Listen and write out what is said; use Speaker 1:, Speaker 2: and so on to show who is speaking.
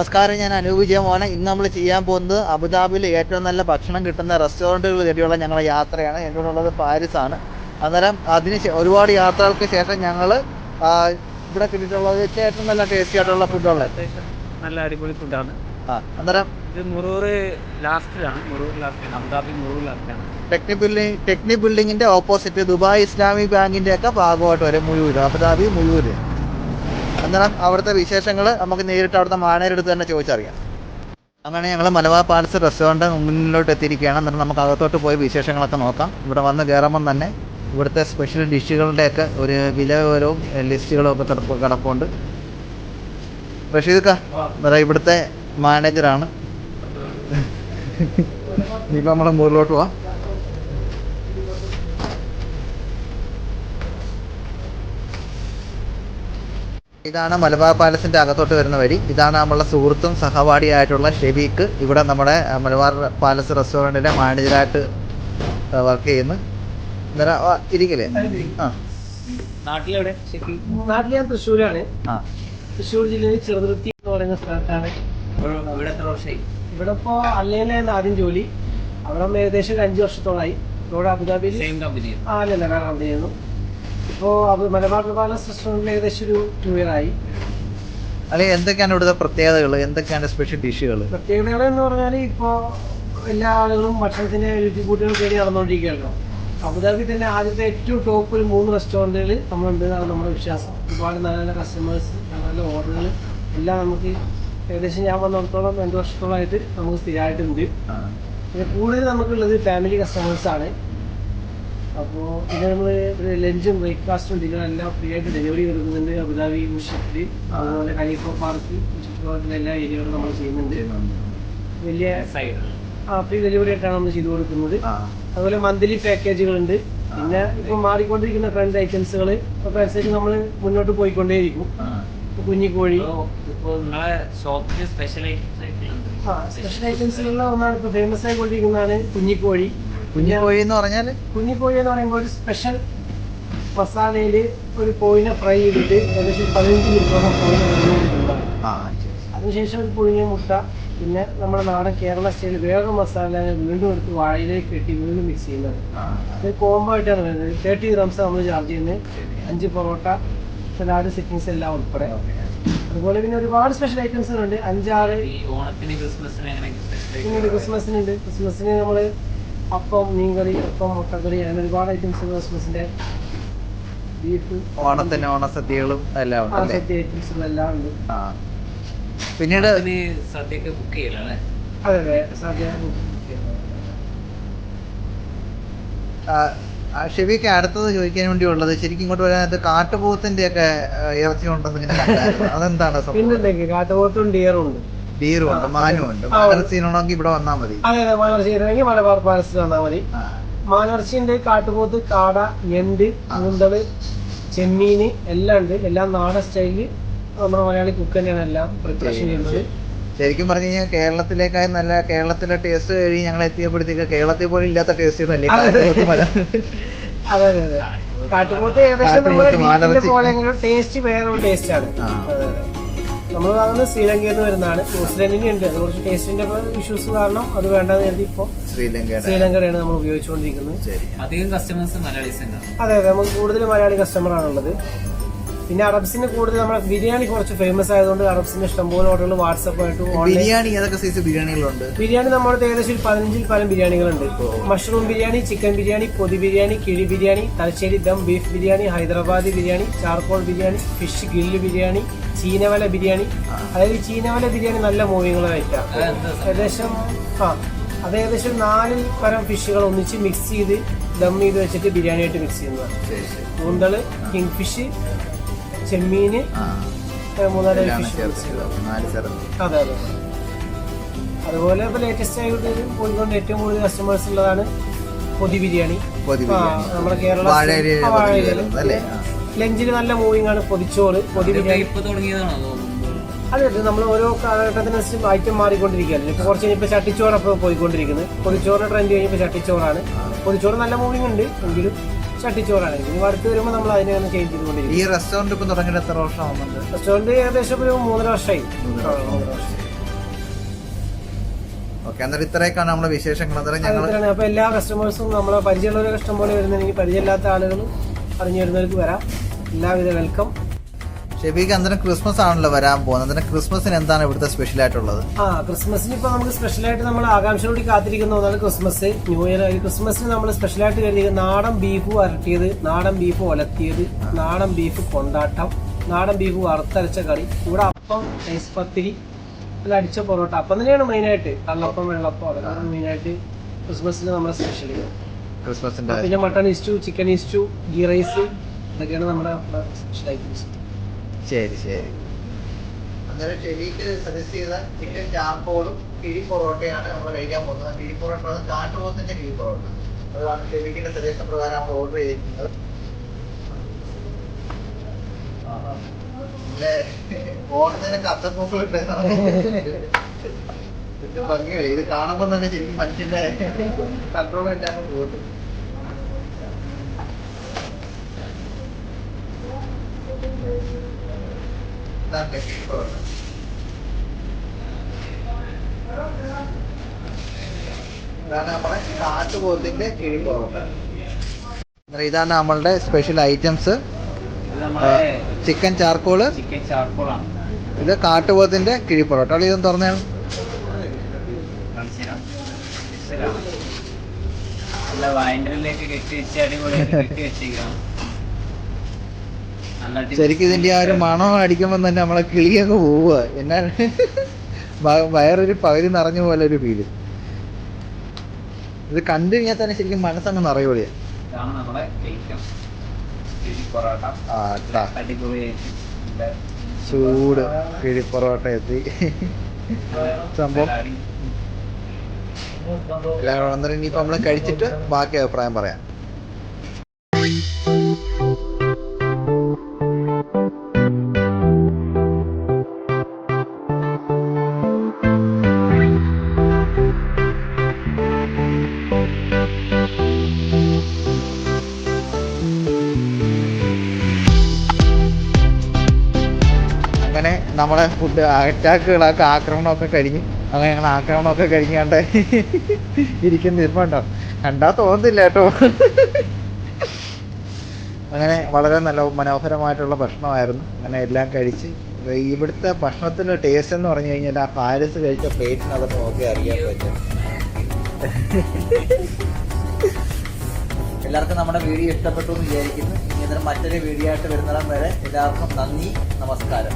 Speaker 1: നമസ്കാരം ഞാൻ അനൂപ് മോനെ ഇന്ന് നമ്മൾ ചെയ്യാൻ പോകുന്നത് അബുദാബിയിൽ ഏറ്റവും നല്ല ഭക്ഷണം കിട്ടുന്ന റെസ്റ്റോറന്റുകൾ തേടിയുള്ള ഞങ്ങളുടെ യാത്രയാണ്. എന്റെ കൂടെ ഉള്ളത് പാരീസാണ് അന്നേരം അതിന് ഒരുപാട് യാത്രകൾക്ക് ശേഷം ഞങ്ങൾ ഇവിടെ കിട്ടിയിട്ടുള്ളത് ഏറ്റവും നല്ല ടേസ്റ്റി ആയിട്ടുള്ള
Speaker 2: ഫുഡുള്ള നല്ല അടിപൊളി ഫുഡാണ്
Speaker 1: ആ അന്നേരം
Speaker 2: ഇത് മുറൂർ ലാസ്റ്റിലാണ്. മുറൂർ ലാസ്റ്റിലാണ്. അബുദാബി മുറൂർ ലാസ്റ്റിലാണ്.
Speaker 1: ടെക്നി ബിൽഡിംഗ് ടെക്നി ബിൽഡിങ്ങിന്റെ ഓപ്പോസിറ്റ് ദുബായ് ഇസ്ലാമിക് ബാങ്കിന്റെ ഒക്കെ ഭാഗമായിട്ട് വരും മുഴുവൻ അബുദാബി മുഴുവൻ അന്നേരം അവിടുത്തെ വിശേഷങ്ങൾ നമുക്ക് നേരിട്ട് അവിടുത്തെ മാനേജടുത്ത് തന്നെ ചോദിച്ചറിയാം. അങ്ങനെ ഞങ്ങൾ മലബാർ പാലസ് റെസ്റ്റോറന്റ് മുന്നിലോട്ട് എത്തിയിരിക്കുകയാണ്. എന്നിട്ട് നമുക്ക് അകത്തോട്ട് പോയി വിശേഷങ്ങളൊക്കെ നോക്കാം. ഇവിടെ വന്ന് കയറുമ്പം തന്നെ ഇവിടുത്തെ സ്പെഷ്യൽ ഡിഷുകളുടെയൊക്കെ ഒരു വില വിവരവും ലിസ്റ്റുകളും ഒക്കെ കിടപ്പ് കിടപ്പുണ്ട്. റഷീദ് ഇവിടുത്തെ മാനേജറാണ് ഇപ്പം നമ്മൾ മുകളിലോട്ട് പോവാം ഇതാണ് മലബാർ പാലസിന്റെ അകത്തോട്ട് വരുന്ന വഴി. ഇതാണ് നമ്മളെ സുഹൃത്തും സഹപാഠിയായിട്ടുള്ള ഷെബീക്ക്. ഇവിടെ നമ്മുടെ മലബാർ പാലസ് റെസ്റ്റോറന്റിന്റെ മാനേജറായിട്ട് വർക്ക് ചെയ്യുന്നു. അന്നേരം ഇരിക്കില്ലേ? ആ
Speaker 2: നാട്ടിലെവിടെ
Speaker 3: നാട്ടിൽ ഞാൻ തൃശ്ശൂരാണ്.
Speaker 1: ആ.
Speaker 3: തൃശ്ശൂർ ജില്ലയിൽ ചെറുതുരുത്തി എന്ന് പറയുന്ന സ്ഥലത്താണ്.
Speaker 2: ഇവിടെ എത്ര വർഷമായി
Speaker 3: ഇവിടെ ഇപ്പോൾ ആദ്യം ജോലി. അവിടെ ഏകദേശം ഒരു അഞ്ച് വർഷത്തോളമായി ഇവിടെ അബുദാബിയിൽ
Speaker 2: സെയിം കമ്പനി
Speaker 3: ആ അല്ലല്ല വേറെ കമ്പനിയായിരുന്നു ഇപ്പോൾ അത് മലബാർ പാലസ് റെസ്റ്റോറന്റിൽ ഏകദേശം ഒരു ടു ഇയർ ആയി.
Speaker 1: അല്ലെങ്കിൽ എന്തൊക്കെയാണ് ഇവിടുത്തെ പ്രത്യേകതകൾ എന്തൊക്കെയാണ് സ്പെഷ്യൽ ഡിഷുകൾ
Speaker 3: പ്രത്യേകതകൾ എന്ന് പറഞ്ഞാൽ ഇപ്പോൾ എല്ലാ ആളുകളും ഭക്ഷണത്തിന്റെ രുചിക്കൂട്ടുകൾ തേടി നടന്നുകൊണ്ടിരിക്കുകയല്ലോ അബുദാബി തന്നെ ആദ്യത്തെ ഏറ്റവും ടോപ്പ് ഒരു മൂന്ന് റെസ്റ്റോറന്റുകൾ നമ്മളുണ്ട്. എന്നാണ് നമ്മുടെ വിശ്വാസം. ഒരുപാട് നല്ല നല്ല കസ്റ്റമേഴ്സ് നല്ല നല്ല ഓർഡറുകൾ എല്ലാം നമുക്ക് ഏകദേശം ഞാൻ വന്നിടത്തോളം രണ്ട് വർഷത്തോളമായിട്ട് നമുക്ക് സ്ഥിരമായിട്ടുണ്ട്. പിന്നെ കൂടുതൽ നമുക്കുള്ളത് ഫാമിലി കസ്റ്റമേഴ്സാണ് അപ്പോൾ ഇത് നമ്മൾ ലഞ്ചും ബ്രേക്ക്ഫാസ്റ്റും ഡിന്നറും എല്ലാം ഫ്രീ ആയിട്ട് ഡെലിവറി കൊടുക്കുന്നുണ്ട് അബുദാബി മുഷിഫിൽ അതുപോലെ ഖലീഫ പാർക്ക് ചുറ്റുപാടുള്ള എല്ലാ ഏരിയകളും നമ്മൾ ചെയ്യുന്നുണ്ട്. വലിയ
Speaker 2: സൈഡ്
Speaker 3: ആ ഫ്രീ ഡെലിവറി ആയിട്ടാണ് നമ്മൾ ചെയ്തു കൊടുക്കുന്നത്. അതുപോലെ മന്ത്ലി പാക്കേജുകളുണ്ട് പിന്നെ ഇപ്പൊ മാറിക്കൊണ്ടിരിക്കുന്ന ട്രെൻഡ് ഐറ്റംസുകൾ അപ്പൊ അനുസരിച്ച് നമ്മൾ മുന്നോട്ട് പോയിക്കൊണ്ടേയിരിക്കും. ഇപ്പൊ കുഞ്ഞിക്കോഴി.
Speaker 2: സ്പെഷ്യൽ
Speaker 3: ഐറ്റംസുകളിൽ ഒന്നാണ് ഇപ്പൊ ഫേമസ് ആയിക്കൊണ്ടിരിക്കുന്നതാണ് കുഞ്ഞിക്കോഴി.
Speaker 1: കുഞ്ഞു കോഴി എന്ന് പറഞ്ഞാൽ
Speaker 3: കുഞ്ഞിക്കോഴി എന്ന് പറയുമ്പോൾ ഒരു സ്പെഷ്യൽ മസാലയിൽ ഒരു പോയിനെ ഫ്രൈ ചെയ്തിട്ട് ഏകദേശം പതിനഞ്ച് മിനിറ്റോളം
Speaker 1: ശരി
Speaker 3: അതിനുശേഷം ഒരു പുഴുങ്ങിയ മുട്ട പിന്നെ നമ്മുടെ നാടൻ കേരള സ്റ്റൈൽ വേറൊരു മസാല വീണ്ടും എടുത്ത് വാഴയിലേക്ക് കെട്ടി വീണ്ടും മിക്സ് ചെയ്യുന്നത്. അത് കോംബോ ആയിട്ടാണ് വരുന്നത്. തേർട്ടി ഗ്രാംസ് നമ്മൾ ചാർജ് ചെയ്യുന്നത്. അഞ്ച് പൊറോട്ട സലാഡ് സിറ്റിങ്സ് എല്ലാം ഉൾപ്പെടെ. അതുപോലെ പിന്നെ ഒരുപാട് സ്പെഷ്യൽ ഐറ്റംസ് ഉണ്ട്. അഞ്ചാറ്
Speaker 2: ഓണത്തിന് ക്രിസ്മസിന്
Speaker 3: ക്രിസ്മസിനുണ്ട് ക്രിസ്മസിന് നമ്മൾ അപ്പം മീൻകറി അപ്പം മുട്ടക്കറി അങ്ങനെ ഒരുപാട് ഐറ്റംസ് ക്രിസ്മസിന്റെ ബീഫ്
Speaker 1: ഓണത്തിന് ഓണസദ്യകളും എല്ലാം
Speaker 3: ഉണ്ട്
Speaker 1: ഉണ്ടല്ലേ
Speaker 3: സദ്യ എല്ലാം ഉണ്ട്.
Speaker 1: ആ. പിന്നീട്
Speaker 2: നീ സദ്യയൊക്കെ ബുക്ക് ചെയ്യലാണ്.
Speaker 3: അതെ അതെ സദ്യ
Speaker 1: ആ, ആ ഷെബിക്ക് അടുത്തത് ചോദിക്കാൻ വേണ്ടി ഉള്ളത് ശരിക്കും ഇങ്ങോട്ട് വരാനത് കാട്ടുപോത്തിന്റെ ഒക്കെ ഇറച്ചി ഉണ്ടെന്ന് ഇങ്ങനെ. അതെന്താണ്
Speaker 3: പിന്നുണ്ടെങ്കിൽ കാട്ടുപോത്തും ഡിയറും ഉണ്ട്
Speaker 1: ബീറും മാനുണ്ട് മാനും ഉണ്ട്
Speaker 3: ആ,
Speaker 1: മാനസീനാണെങ്കിൽ ഇവിടെ വന്നാൽ മതി.
Speaker 3: അതെ അതെ മാനർച്ചി ചെയ്യണമെങ്കിൽ മലബാർ പാലസിൽ വന്നാൽ മതി.
Speaker 1: ആ,
Speaker 3: മാനർച്ചിന്റെ കാട്ടുപോത്ത് കാട ഞണ്ട് കൂന്തൾ ചെമ്മീന് എല്ലാം ഉണ്ട്. എല്ലാം നാടൻ സ്റ്റൈലിൽ നമ്മുടെ മലയാളി കുക്ക് തന്നെയാണ് എല്ലാം പ്രിപ്പറേഷൻ ചെയ്യുന്നത്.
Speaker 1: ശരിക്കും പറഞ്ഞു കഴിഞ്ഞാൽ കേരളത്തിലേക്കായി നല്ല കേരളത്തിലെ ടേസ്റ്റ് കഴിഞ്ഞ് ഞങ്ങൾ എത്തിയപ്പോഴത്തേക്ക് കേരളത്തിൽ പോലും ഇല്ലാത്ത ടേസ്റ്റ്
Speaker 3: അതെ. അതെ കാട്ടുപോത്ത് ഏകദേശം. ടേസ്റ്റ് വേറെ ഒരു ടേസ്റ്റ് ആണ്. നമ്മൾ വാങ്ങുന്നത് ശ്രീലങ്കയിൽ നിന്ന് വരുന്നതാണ്. ന്യൂസിലൻഡിന് ഉണ്ട് അത് കുറച്ച് ടേസ്റ്റിന്റെ ഇഷ്യൂസ് കാരണം അത് വേണ്ടെന്ന് കരുതി ഇപ്പോൾ
Speaker 1: ശ്രീലങ്കയുടെയാണ്
Speaker 3: ശ്രീലങ്കയാണ് നമ്മൾ ഉപയോഗിച്ചുകൊണ്ടിരിക്കുന്നത്.
Speaker 1: ശരി.
Speaker 2: അധികം കസ്റ്റമേഴ്സ് മലയാളീസ്
Speaker 3: അതെ അതെ. നമുക്ക് കൂടുതൽ മലയാളി കസ്റ്റമർ ആണുള്ളത്. പിന്നെ അറബ്സിന് കൂടുതൽ നമ്മുടെ ബിരിയാണി കുറച്ച് ഫേമസ് ആയതുകൊണ്ട് അറബ്സിന് ഇഷ്ടംപോലെ ഓർഡറുകൾ വാട്സപ്പായിട്ടും
Speaker 1: ബിരിയാണി ഏതൊക്കെ സൈസ് ബിരിയാണികളുണ്ട്?
Speaker 3: ബിരിയാണി നമ്മുടെ ഏകദേശം ഒരു പതിനഞ്ചിൽ പല ബിരിയാണികളുണ്ട്. മഷ്റൂം ബിരിയാണി ചിക്കൻ ബിരിയാണി പൊതി ബിരിയാണി കിഴി biryani Thalassery dum beef biryani Hyderabadi biryani charcoal biryani fish grill biryani ചീനവല biryani. അതായത് ഈ ചീനവല ബിരിയാണി നല്ല
Speaker 2: മൂവിങ്ങളായിട്ടാണ്
Speaker 3: ഏകദേശം ആ. അത് ഏകദേശം നാല് തരം ഫിഷുകൾ ഒന്നിച്ച് മിക്സ് ചെയ്ത് ദം ചെയ്ത് വെച്ചിട്ട് ബിരിയാണി ആയിട്ട് മിക്സ് ചെയ്യുന്നതാണ് കൂന്തൾ കിങ് ഫിഷ് ചെമ്മീന്
Speaker 1: മൂന്നാൽ
Speaker 3: അതെ അതെ. അതുപോലെ ഇപ്പൊ ലേറ്റസ്റ്റ് ആയിട്ട് കോഴിക്കോട് ഏറ്റവും കൂടുതൽ കസ്റ്റമേഴ്സ് ഉള്ളതാണ് പൊതി ബിരിയാണി. നമ്മുടെ കേരള ആ. നല്ല മൂവിങ് ആണ് പൊതിച്ചോറ് പൊതി ബിരിയാണി.
Speaker 2: ഇപ്പൊ തുടങ്ങിയതാണോ തോന്നുന്നത്?
Speaker 3: അതെ അതെ. നമ്മൾ ഓരോ കാലഘട്ടത്തിനനുസരിച്ച് ഐറ്റം മാറിക്കൊണ്ടിരിക്കുകയാണ്. ഇപ്പൊ കുറച്ച് കഴിഞ്ഞപ്പോൾ ചട്ടിച്ചോറൊക്കെ പോയിക്കൊണ്ടിരിക്കുന്നത്. പൊതിച്ചോറിന്റെ ട്രെൻഡ് കഴിഞ്ഞപ്പോൾ ചട്ടിച്ചോറാണ്. പൊതിച്ചോറ് നല്ല മൂവിങ് ഉണ്ട് എങ്കിലും ചട്ടിച്ചോറാണ്. ഇനി വർക്ക് വരുമ്പോൾ നമ്മൾ അതിനെ ഒന്ന് ചേഞ്ച് ചെയ്തുകൊണ്ടിരിക്കും.
Speaker 1: ഈ റെസ്റ്റോറന്റ് ഇപ്പം തുടങ്ങിയിട്ട് എത്ര വർഷം ആവുന്നുണ്ട്?
Speaker 3: റെസ്റ്റോറന്റ് ഏകദേശം ഒരു മൂന്നര വർഷമായി
Speaker 1: മൂന്നര
Speaker 3: വർഷം.
Speaker 1: ഓക്കെ അന്നേരം ഇത്രയൊക്കെയാണ് നമ്മുടെ വിശേഷങ്ങൾ. അന്നേരം ഞങ്ങൾ
Speaker 3: അപ്പോൾ എല്ലാ കസ്റ്റമേഴ്സും നമ്മളെ പരിചയമുള്ളവരെ ഇഷ്ടം പോലെ വരുന്നെങ്കിൽ പരിചയമില്ലാത്ത ആളുകളും അറിഞ്ഞു വരുന്നവർക്ക് വരാം. എല്ലാവിധ വെൽക്കം
Speaker 1: ഷെബിക്ക് അന്നേരം ക്രിസ്മസ് ആണല്ലോ വരാൻ പോകുന്നത്. അന്നേരം ക്രിസ്മസിന് എന്താണ് ഇവിടുത്തെ സ്പെഷ്യൽ ആയിട്ടുള്ളത്?
Speaker 3: ആ ക്രിസ്മസിന് ഇപ്പൊ നമുക്ക് സ്പെഷ്യൽ ആയിട്ട് നമ്മൾ ആകാംക്ഷയോടെ കാത്തിരിക്കുന്ന ഒന്നാണ് ക്രിസ്മസ് ന്യൂ ഇയർ ക്രിസ്മസിന് നമ്മൾ സ്പെഷ്യൽ ആയിട്ട് കരുതിയത് നാടൻ ബീഫ് വരട്ടിയത് നാടൻ ബീഫ് ഒലത്തിയത് നാടൻ ബീഫ് കൊണ്ടാട്ടം നാടൻ ബീഫ് വറുത്തരച്ച കറി കൂടെ അപ്പം ഐസ് പത്തിരി അല്ല അടിച്ച പൊറോട്ട. അപ്പം തന്നെയാണ് മെയിൻ ആയിട്ട് കള്ളപ്പം വെള്ളപ്പം അതൊക്കെ മെയിൻ ആയിട്ട് ക്രിസ്മസിന് നമ്മുടെ സ്പെഷ്യൽ
Speaker 1: ക്രിസ്മസിന്റെ
Speaker 3: പിന്നെ mutton stew chicken stew ghee rice ഇതൊക്കെയാണ് നമ്മുടെ സ്പെഷ്യൽ ഐറ്റംസ്
Speaker 1: ശരി ശരി. അന്നേരം ഷെബിക്ക് സജസ്റ്റ് ചെയ്ത ചിക്കൻ ചാപ്പോളും കിഴി പൊറോട്ടയാണ് നമ്മൾ കഴിക്കാൻ പോകുന്നത്. കിഴി പൊറോട്ട കാട്ടുപോത്തിന്റെ കിഴി പൊറോട്ട. അതാണ് ഷെബിക്കിന്റെ സജഷൻ പ്രകാരം നമ്മൾ ഓർഡർ ചെയ്തിരിക്കുന്നത്. ഓടുന്നതിനൊക്കെ അത്തപ്പൂക്കളുണ്ട് ഭംഗിയല്ലേ ഇത് കാണുമ്പോൾ തന്നെ ശരിക്കും മനുഷ്യന്റെ കൺട്രോൾ ഇല്ലാതെ പോകും ഇതാണ് കിഴി പൊറോട്ട ഇതാണ് നമ്മുടെ ഇതാണ് നമ്മളുടെ special items chicken charcoal
Speaker 2: chicken ചാർക്കോളാണ്
Speaker 1: ഇത് കാട്ടുപോത്തിന്റെ കിഴി പൊറോട്ട ഇതൊന്ന് തുറന്നാണ്
Speaker 2: വയൻഡറിലേക്ക് കെട്ടി വെച്ച് അടിപൊളിയായിട്ട് കെട്ടി വെച്ചേക്കാം അടിപൊളി
Speaker 1: ശരിക്കും ഇതിന്റെ ആ ഒരു മണം അടിക്കുമ്പോൾ തന്നെ നമ്മളെ കിളിയൊക്കെ പോവുക എന്നാ വയറൊരു പകുതി നിറഞ്ഞ പോലെ ഒരു ഫീൽ ഇത് കണ്ടു കഴിഞ്ഞാൽ തന്നെ ശരിക്കും മനസ്സങ്ങ്
Speaker 2: നിറയോളിയ
Speaker 1: ചൂട് കിഴി പൊറോട്ട എത്തി. സംഭവം. എല്ലാവരും ഇനിയിപ്പോൾ നമ്മൾ കഴിച്ചിട്ട് ബാക്കി അഭിപ്രായം പറയാം. നമ്മളെ ഫുഡ് അറ്റാക്കുകളൊക്കെ ആക്രമണമൊക്കെ കഴിഞ്ഞ് അങ്ങനെ ഞങ്ങൾ ആക്രമണമൊക്കെ കഴിഞ്ഞാണ്ട് ഇരിക്കുന്ന ഇരുമ്പുണ്ടോ കണ്ടാ തോന്നുന്നില്ല കേട്ടോ. അങ്ങനെ വളരെ നല്ല മനോഹരമായിട്ടുള്ള ഭക്ഷണമായിരുന്നു. അങ്ങനെ എല്ലാം കഴിച്ച് ഇവിടുത്തെ ഭക്ഷണത്തിന്റെ ടേസ്റ്റ് എന്ന് പറഞ്ഞു കഴിഞ്ഞാൽ ആ പാരസ് കഴിച്ച പ്ലേറ്റിനകത്ത് നോക്കി അറിയാൻ പറ്റും. എല്ലാവർക്കും നമ്മുടെ വീഡിയോ ഇഷ്ടപ്പെട്ടു എന്ന് വിചാരിക്കുന്നു. ഇനി മറ്റൊരു വീഡിയോ ആയിട്ട് വരുന്നിടം വരെ എല്ലാവർക്കും നന്ദി നമസ്കാരം.